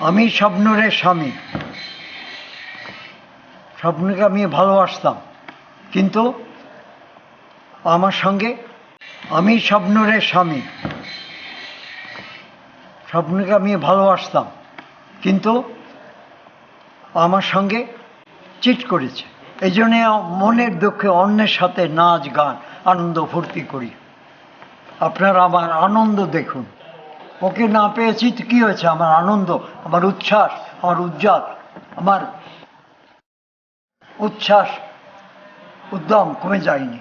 আমি স্বপ্নরের স্বামী। স্বপ্নকে আমি ভালোবাসতাম। কিন্তু আমার সঙ্গে আমি স্বপ্নরের স্বামী। স্বপ্নকে আমি ভালোবাসতাম। কিন্তু আমার সঙ্গে চিট করেছে। এই জন্যে মনের দুঃখে অন্যের সাথে নাচ, গান, আনন্দ, ফুর্তি করি। আপনারা আমার আনন্দ দেখুন। ওকে না পেয়েছি তো কী হয়েছে? আমার আনন্দ, আমার উচ্ছ্বাস, আমার উজ্জ্বল, আমার উচ্ছ্বাস, উদ্যম কমে যায়নি।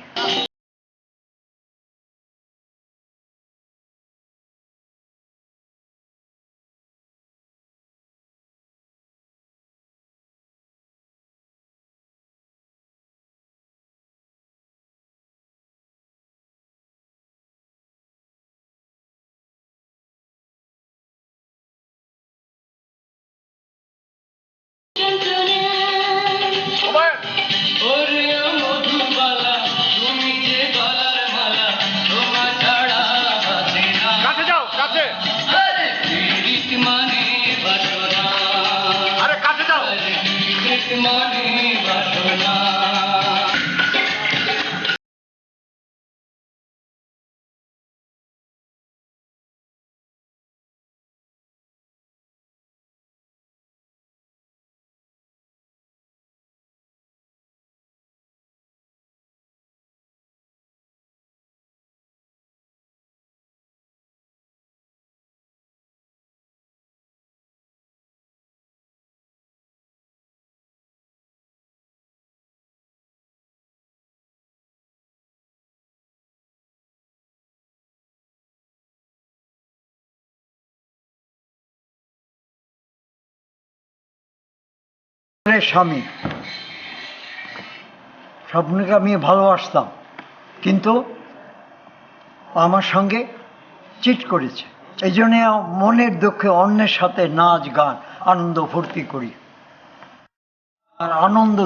money. স্বপ্নের স্বামী। স্বপ্নকে আমি ভালোবাসতাম, কিন্তু আমার সঙ্গে চিট করেছে। এই জন্যে মনের দুঃখে অন্যের সাথে নাচ, গান, আনন্দ, ফুর্তি করি। আর আনন্দ